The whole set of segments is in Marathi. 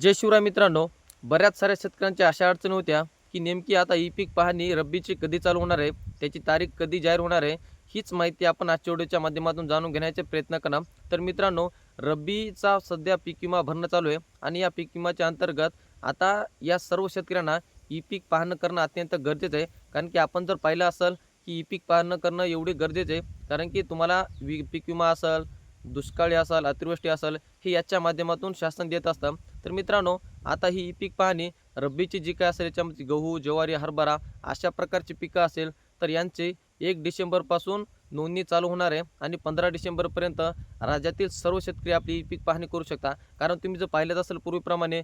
जय शिवराय मित्रांनो. बऱ्याच साऱ्या शेतकऱ्यांच्या अशा अडचणी होत्या की नेमकी आता ई पीक पाहणी रब्बीची कधी चालू होणार आहे त्याची तारीख कधी जाहीर होणार आहे हीच माहिती आपण आजच्या व्हिडिओच्या माध्यमातून जाणून घेण्याचे प्रयत्न करणार. तर मित्रांनो रब्बीचा सध्या पीक विमा भरणं चालू आहे आणि या पीक विमाच्या अंतर्गत आता या सर्व शेतकऱ्यांना ई पीक पाहणं करणं अत्यंत गरजेचं आहे. कारण की आपण जर पाहिलं असेल की ई पीक पाहणं करणं एवढे गरजेचं आहे कारण की तुम्हाला वि पीक विमा असेल दुष्काळी असेल अतिवृष्टी असेल हे याच्या माध्यमातून शासन देत असतं. तर मित्रांनो आता ही पीक पाहणी रब्बीची जी काय असेल याच्यामध्ये गहू ज्वारी हरभरा अशा प्रकारची पिकं असेल तर यांची एक डिसेंबरपासून नोंदणी चालू होणार आहे आणि पंधरा डिसेंबरपर्यंत राज्यातील सर्व शेतकरी आपली ई पीक पाहणी करू शकता. कारण तुम्ही जर पाहिलंच असेल पूर्वीप्रमाणे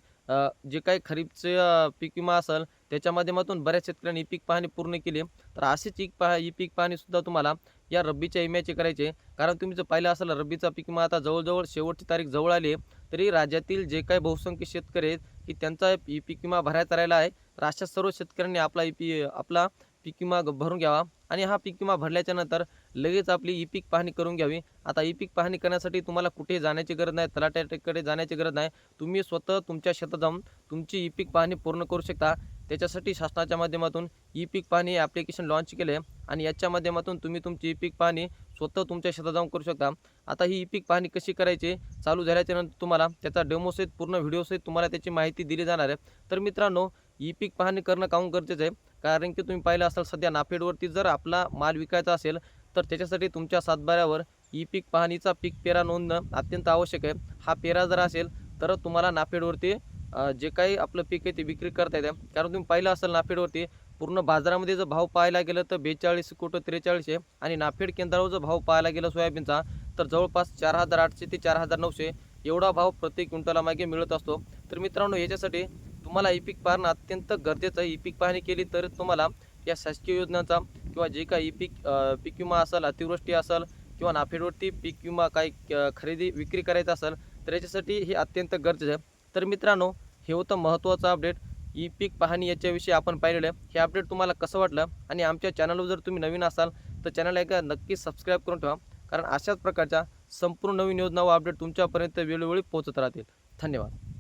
जे काही खरीपचे पीक विमा असेल त्याच्या माध्यमातून बऱ्याच शेतकऱ्यांनी पीक पाहणी पूर्ण केली. तर अशीच पीक पा ई पीक पाहणीसुद्धा तुम्हाला या रब्बीच्या विम्याची करायचे. कारण तुम्ही जर पाहिलं असेल रब्बीचा पीक विमा आता जवळजवळ शेवटची तारीख जवळ आली आहे तरी राज्यातील जे काही बहुसंख्य शेतकरी आहेत की त्यांचा ई पीक विमा भरायचा राहिला आहे तर अशा सर्व शेतकऱ्यांनी आपला ई पी आपला पीक विमा भरून घ्यावा. आणि हा पीक विमा भरल्याच्या नंतर लगेच आपली ई पीक पाहणी करून घ्यावी. आता ई पीक पाहणी करण्यासाठी तुम्हाला कुठे जाण्याची गरज नाही तलाट्याकडे जाण्याची गरज नाही. तुम्ही स्वतः तुमच्या शेतात जाऊन तुमची ई पीक पाहणी पूर्ण करू शकता. त्याच्यासाठी शासनाच्या माध्यमातून ई पीक पाहणी ॲप्लिकेशन लॉन्च केले आणि याच्या माध्यमातून तुम्ही तुमची ई पीक पाहणी स्वतः तुमच्या शेतात जाऊन करू शकता. आता ही ई पीक पाहणी कशी करायची? चालू झाल्याच्यानंतर तुम्हाला त्याचा डेमोसहित पूर्ण व्हिडिओसहित तुम्हाला त्याची माहिती दिली जाणार आहे. तर मित्रांनो ई पीक पाहणी करणं काहून गरजेचं आहे? कारण की तुम्ही पाहिलं असाल सध्या नाफेडवरती जर आपला माल विकायचा असेल तर त्याच्यासाठी तुमच्या सातबाऱ्यावर ई पीक पाहणीचा पीक पेरा नोंदणं अत्यंत आवश्यक आहे. हा पेरा जर असेल तर तुम्हाला नाफेडवरती जे काही आपलं पीक आहे ते विक्री करता येते. कारण तुम्ही पाहिलं असेल नाफेडवरती पूर्ण बाजारामध्ये जर भाव पाहायला गेलं तर बेचाळीस कुठं त्रेचाळीस आहे आणि नाफेड केंद्रावर जर भाव पाहायला गेला सोयाबीनचा तर जवळपास चार हजार आठशे ते चार हजार नऊशे एवढा भाव प्रत्येक क्विंटला मागे मिळत असतो. तर मित्रांनो याच्यासाठी तुम्हाला ई पीक पाहणं अत्यंत गरजेचं आहे. ई पीक पाहणी केली तर तुम्हाला या शासकीय योजनांचा किंवा जे काही ई पीक पीक विमा असेल अतिवृष्टी असेल किंवा नाफेडवरती पीक विमा काही खरेदी विक्री करायचा असेल तर याच्यासाठी हे अत्यंत गरजेचं आहे. तर मित्रांनो हे होतं महत्त्वाचं अपडेट ई पीक पाहणी याच्याविषयी आपण पाहिलेलं आहे. हे अपडेट तुम्हाला कसं वाटलं आणि आमच्या चॅनलवर जर तुम्ही नवीन असाल तर चॅनल एका नक्की सबस्क्राईब करून ठेवा. कारण अशाच प्रकारच्या संपूर्ण नवीन योजना व अपडेट तुमच्यापर्यंत वेळोवेळी पोहोचत राहतील. धन्यवाद.